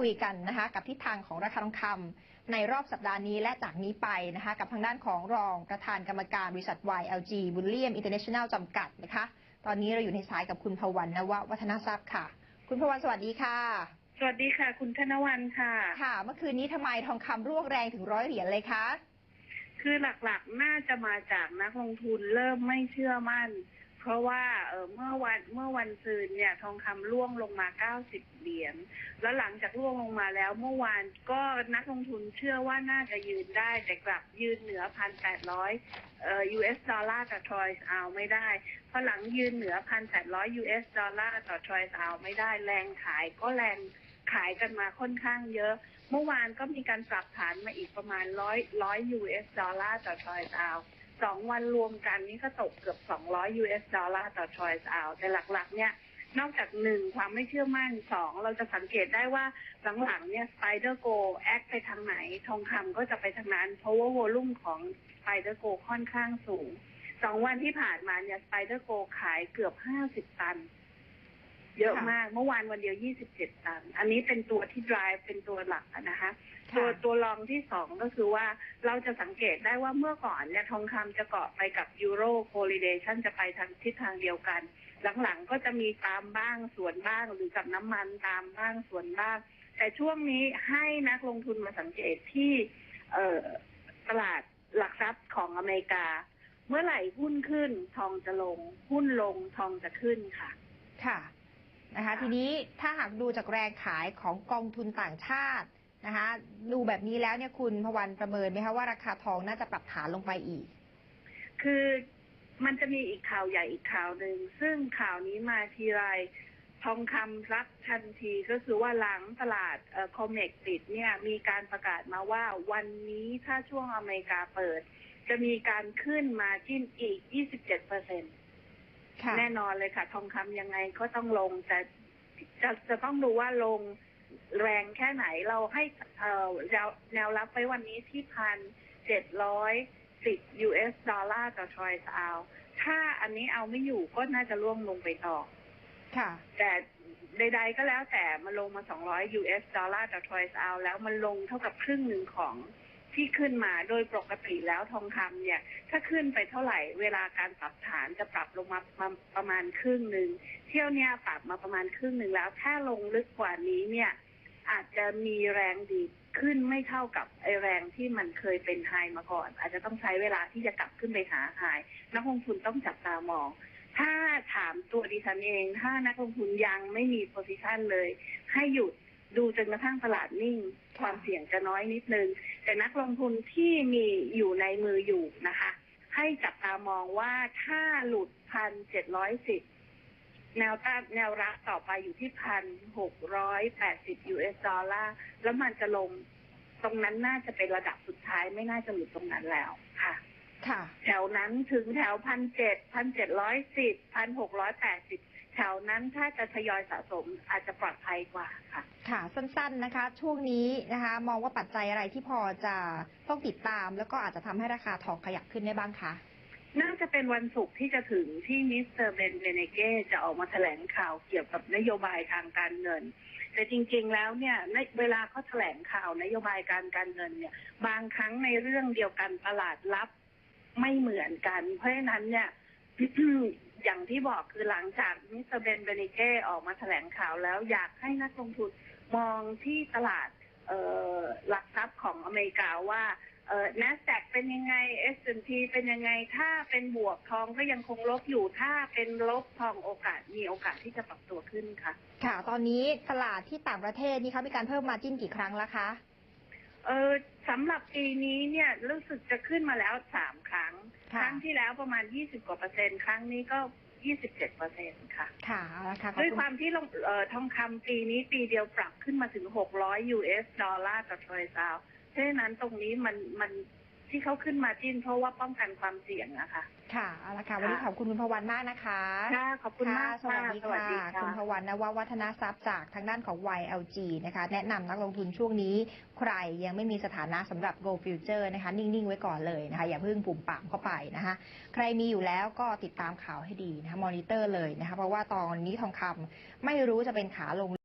คุยกันนะคะกับทิศทางของราคาทองคำในรอบสัปดาห์นี้และจากนี้ไปนะคะกับทางด้านของรองประธานกรรมการบริษัท YLG Bullion International จำกัดนะคะ ตอนนี้เราอยู่ในสายกับคุณพวันนววัฒนทรัพย์ค่ะ คุณพวันสวัสดีค่ะ สวัสดีค่ะ คุณธนวันค่ะ ค่ะ เมื่อคืนนี้ทำไมทองคำร่วงแรงถึงร้อยเหรียญเลยคะคือหลักๆ น่าจะมาจากนักลงทุนเริ่มไม่เชื่อมั่น เพราะว่าเมื่อวันเมื่อวันซืนเนี่ยทองคำร่วงลงมา 90 เหรียญ แล้วหลังจากร่วงลงมาแล้วเมื่อวานก็นักลงทุนเชื่อว่าน่าจะยืนได้ แต่กลับยืนเหนือ 1,800เอ่อ US ดอลลาร์ต่อทรอยส์เอาไม่ได้พอหลังยืนเหนือ 1,800 US ดอลลาร์ต่อทรอยส์เอาไม่ได้แรงขายก็แรงขายกันมาค่อนข้างเยอะ เมื่อวานก็มีการปรับฐานมาอีกประมาณร้อยร้อย US ดอลลาร์ต่อทรอยส์เอา สองวันรวมกันนี่ก็ตกเกือบ200 US ดอลลาร์ต่อทรอยส์เอาแต่หลักๆ เนี่ยนอกจากหนึ่งความไม่เชื่อมั่นสองเราจะสังเกตได้ว่าหลังๆเนี่ย Spider Go แอคไปทางไหน ทองคำก็จะไปทางนั้น เพราะว่าโวลุ่มของ Spider Go ค่อนข้างสูงสองวันที่ผ่านมาเนี่ย Spider Go ขายเกือบ50ตัน เยอะมาก เมื่อวานวันเดียว 27 ตัน อันนี้เป็นตัวที่ drive เป็นตัวหลักอะนะคะ ตัวตัวรองที่สองก็คือว่าเราจะสังเกตได้ว่าเมื่อก่อนเนี่ยทองคำจะเกาะไปกับยูโรโคลิเดชันจะไปทางทิศทางเดียวกัน หลังๆก็จะมีตามบ้างส่วนบ้างหรือกับน้ำมันตามบ้างส่วนบ้าง แต่ช่วงนี้ให้นักลงทุนมาสังเกตที่เอ่อตลาดหลักทรัพย์ของอเมริกา เมื่อไหร่หุ้นขึ้นทองจะลง หุ้นลงทองจะขึ้นค่ะ ค่ะ นะคะทีนี้ถ้าหากดูจากแรงขายของกองทุนต่างชาตินะคะดูแบบนี้แล้วเนี่ยคุณพวันประเมินไหมคะว่าราคาทองน่าจะปรับฐานลงไปอีก คือมันจะมีอีกข่าวใหญ่อีกข่าวหนึ่ง ซึ่งข่าวนี้มาทีไรทองคำรับทันทีก็คือว่าหลังตลาดคอมเมกปิดเนี่ยมีการประกาศมาว่าวันนี้ถ้าช่วงอเมริกาเปิด จะมีการขึ้นมาจิ้นอีก 27เปอร์เซ็นต์ แน่นอนเลยค่ะ ทองคำยังไงก็ต้องลงแต่จะจะต้องดูว่าลงแรงแค่ไหนเราให้เอ่อแนวแนวรับไปวันนี้ที่พันเจ็ดร้อยสิบ US ดอลลาร์ต่อทรอยส์เอาถ้าอันนี้เอาไม่อยู่ก็น่าจะร่วงลงไปต่อ ค่ะ แต่ใดๆก็แล้วแต่มันลงมา 200 US ดอลลาร์ต่อทรอยส์เอาแล้วมันลงเท่ากับครึ่งหนึ่งของ ที่ขึ้นมาโดยปกติแล้วทองคำเนี่ย ถ้าขึ้นไปเท่าไหร่ เวลาการปรับฐานจะปรับลงมาประประมาณครึ่งหนึ่งเที่ยวเนี้ยปรับมาประมาณครึ่งหนึ่งแล้ว ถ้าลงลึกกว่านี้เนี่ย อาจจะมีแรงดีดขึ้นไม่เท่ากับไอแรงที่มันเคยเป็นไฮมาก่อน อาจจะต้องใช้เวลาที่จะกลับขึ้นไปหาไฮนักลงทุนต้องจับตามอง ถ้าถามตัวดิฉันเอง ถ้านักลงทุนยังไม่มีโพซิชันเลย ให้หยุด ดูจนกระทั่งตลาดนิ่งค่ะความเสี่ยงจะน้อยนิดนึง แต่นักลงทุนที่มีอยู่ในมืออยู่นะคะ ให้จับตามองว่าถ้าหลุดพันเจ็ดร้อยสิบแนวต้านแนวรับต่อไปอยู่ที่พันหกร้อยแปดสิบ US ดอลลาร์แล้วมันจะลงตรงนั้นน่าจะเป็นระดับสุดท้ายไม่น่าจะหลุดตรงนั้นแล้วค่ะ ค่ะ แถวนั้นถึงแถวพันเจ็ดพันเจ็ดร้อยสิบพันหกร้อยแปดสิบแถวนั้นถ้าจะทยอยสะสมอาจจะปลอดภัยกว่าค่ะ ค่ะสั้นๆนะคะ ช่วงนี้นะคะ มองว่าปัจจัยอะไรที่พอจะต้องติดตาม แล้วก็อาจจะทำให้ราคาทองขยับขึ้นได้บ้างคะน่าจะเป็นวันศุกร์ที่จะถึงที่มิสเตอร์เบนเบเนเก้จะออกมาแถลงข่าวเกี่ยวกับนโยบายทางการเงิน แต่จริงๆแล้วเนี่ยในเวลาเขาแถลงข่าวนโยบายการการเงินเนี่ย บางครั้งในเรื่องเดียวกันตลาดรับไม่เหมือนกัน เพราะฉะนั้นเนี่ย อย่างที่บอกคือหลังจากมิสเตอร์เบนเบเนเก้ออกมาแถลงข่าวแล้วอยากให้นักลงทุนมองที่ตลาดเอ่อหลักทรัพย์ของอเมริกาว่าเอ่อ NASDAQ เป็นยังไง S&P เป็นยังไง ถ้าเป็นบวกทองก็ยังคงลบอยู่ ถ้าเป็นลบทองโอกาสมีโอกาสที่จะปรับตัวขึ้นค่ะ ค่ะ ตอนนี้ตลาดที่ต่างประเทศนี่คะมีการเพิ่มมาจิ้นกี่ครั้งแล้วคะ เออสำหรับปีนี้เนี่ยรู้สึกจะขึ้นมาแล้วสามครั้งคค่ะรั้งที่ แล้วประมาณ 20 กว่าเปอร์เซ็นต์ ครั้งนี้ก็ 27เปอร์เซ็นต์ค่ะ ค่ะเอาละค่ะขอบด้วยคุณความที่ลงเอ่อทองคำปีนี้ปีเดียวปรับขึ้นมาถึง 600 US ดอลลาร์ต่อทรอยซาวเพราะฉะนั้นตรงนี้มันมัน ที่เขาขึ้นมาจิ้นเพราะว่าป้องกันความเสี่ยงนะคะ ค่ะเอาละค่ะ วันนี้ขอบคุณคุณพวันมากนะคะค่ะขอบคุณมากะสวัสดีสวัสดีค่ะค่ะคุณพวันนววัฒนทรัพย์จากทางด้านของ YLG นะคะ แนะนำนักลงทุนช่วงนี้ ใครยังไม่มีสถานะสำหรับ Go Future นะคะ นิ่ง ๆ ไว้ก่อนเลยนะคะ อย่าเพิ่งปุ่มปามเข้าไปนะคะ ใครมีอยู่แล้วก็ติดตามข่าวให้ดีนะคะมอนิเตอร์เลยนะคะ เพราะว่าตอนนี้ทองคำไม่รู้จะเป็นขาลง